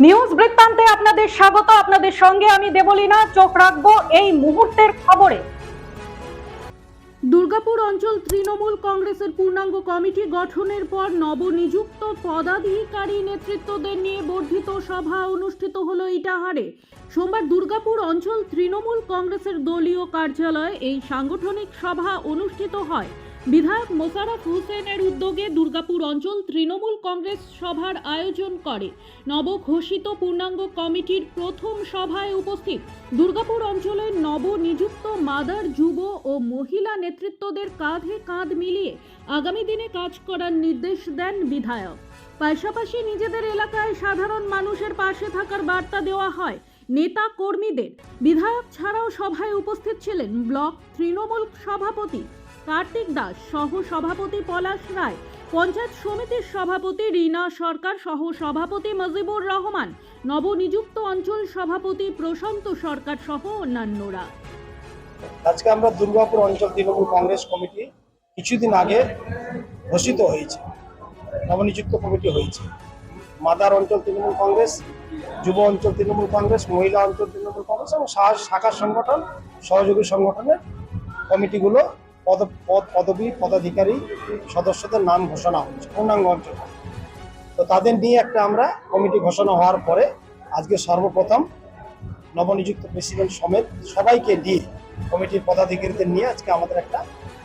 News বৃত্তান্তে আপনাদের স্বাগত, আপনাদের সঙ্গে আমি দেবলীনা, চোখ রাখব এই মুহূর্তের খবরে। দুর্গাপুর অঞ্চল তৃণমূল কংগ্রেসের পূর্ণাঙ্গ কমিটি গঠনের পর নবনিযুক্ত পদাধিকারী নেতৃত্বদের নিয়ে বর্ধিত সভা অনুষ্ঠিত হলো ইটাহারে। সোমবার দুর্গাপুর অঞ্চল তৃণমূল কংগ্রেসের দলীয় কার্যালয়ে এই সাংগঠনিক সভা অনুষ্ঠিত হয়। বিধায়ক মোশারফ হোসেনের উদ্যোগে দুর্গাপুর অঞ্চল তৃণমূল কংগ্রেস সভার আয়োজন করে। নবঘোষিত পূর্ণাঙ্গ কমিটির প্রথম সভায় উপস্থিত দুর্গাপুর অঞ্চলের নবনিযুক্ত মাদার যুব ও মহিলা নেতৃত্বদের কাঁধে কাঁধ মিলিয়ে আগামী দিনে কাজ করার নির্দেশ দেন বিধায়ক। পাশাপাশি নিজেদের এলাকায় সাধারণ মানুষের পাশে থাকার বার্তা দেওয়া হয় নেতা কর্মীদের। বিধায়ক ছাড়াও সভায় উপস্থিত ছিলেন ব্লক তৃণমূল সভাপতি কার্তিক দাস সহ সভাপতি পলাশ রায়, পঞ্চায়েত সমিতির সভাপতি রীনা সরকার সহ সভাপতি মজিবুর রহমান, নবনিযুক্ত অঞ্চল সভাপতি প্রশান্ত সরকার সহ অন্যান্যরা। আজকে আমরা দুর্গাপুর অঞ্চল তৃণমূল কংগ্রেস কমিটি কিছুদিন আগে ঘোষিত হয়েছে, নবনিযুক্ত কমিটি হয়েছে। মাদার অঞ্চল তৃণমূল কংগ্রেস, যুব অঞ্চল তৃণমূল কংগ্রেস, মহিলা অঞ্চল তৃণমূল কংগ্রেস এবং শাখা সংগঠন, সহযোগী সংগঠনের কমিটিগুলো পদ পদ, পদবী, পদাধিকারী সদস্যদের নাম ঘোষণা হয়েছে পূর্ণাঙ্গ অঞ্চল। তো তাদের নিয়ে একটা আমরা কমিটি ঘোষণা হওয়ার পরে আজকে সর্বপ্রথম নবনিযুক্ত প্রেসিডেন্ট সমেত সবাইকে নিয়ে কমিটির পদাধিকারীদের নিয়ে আজকে আমাদের একটা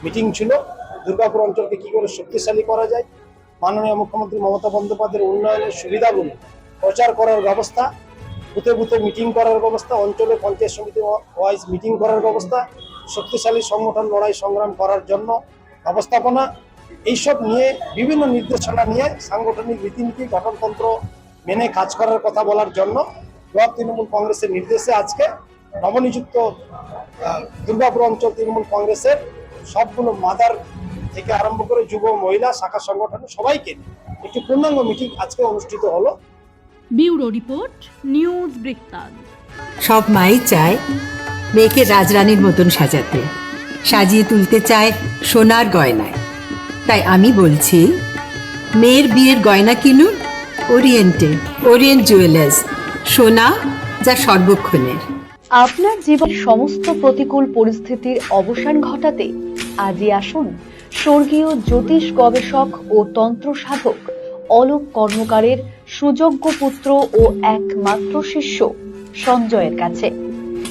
মিটিং ছিল। দুর্গাপুর অঞ্চলকে কী করে শক্তিশালী করা যায়, মাননীয় মুখ্যমন্ত্রী মমতা বন্দ্যোপাধ্যায়ের উন্নয়নের সুবিধাগুলো প্রচার করার ব্যবস্থা, বুথে বুথে মিটিং করার ব্যবস্থা, অঞ্চলে পঞ্চায়েত সমিতি ওয়াইজ মিটিং করার ব্যবস্থা শক্তিশালী সংগঠন লড়াই সংগ্রাম করার জন্য ব্যবস্থাপনা এইসব নিয়ে বিভিন্ন নির্দেশনা নিয়ে সাংগঠনিক রীতিনীতি গঠনতন্ত্র মেনে কাজ করার কথা বলার জন্য ব্লক তৃণমূল কংগ্রেসের নির্দেশে আজকে নবনিযুক্ত দুর্গাপুর অঞ্চল তৃণমূল কংগ্রেসের সবগুলো মাদার থেকে আরম্ভ করে যুব মহিলা শাখা সংগঠনের সবাইকে একটি পূর্ণাঙ্গ মিটিং আজকে অনুষ্ঠিত হলো। ব্যুরো রিপোর্ট নিউজ বৃত্তান্ত সব মাই চায় মেয়েকে রাজরানীর মতন সাজাতে। সাজিয়ে তুলতে চায় সোনার গয়নায়। তাই আমি বলছি, মেয়ের বিয়ের গয়না কিনুন ওরিয়েন্টে ওরিয়েন্ট জুয়েলার্স, সোনা যা সর্বক্ষণের। আপনার জীবনের সমস্ত প্রতিকূল পরিস্থিতির অবসান ঘটাতে আজই আসুন স্বর্গীয় জ্যোতিষ গবেষক ও তন্ত্র সাধক অলোক কর্মকারের সুযোগ্য পুত্র ও একমাত্র শিষ্য সঞ্জয়ের কাছে।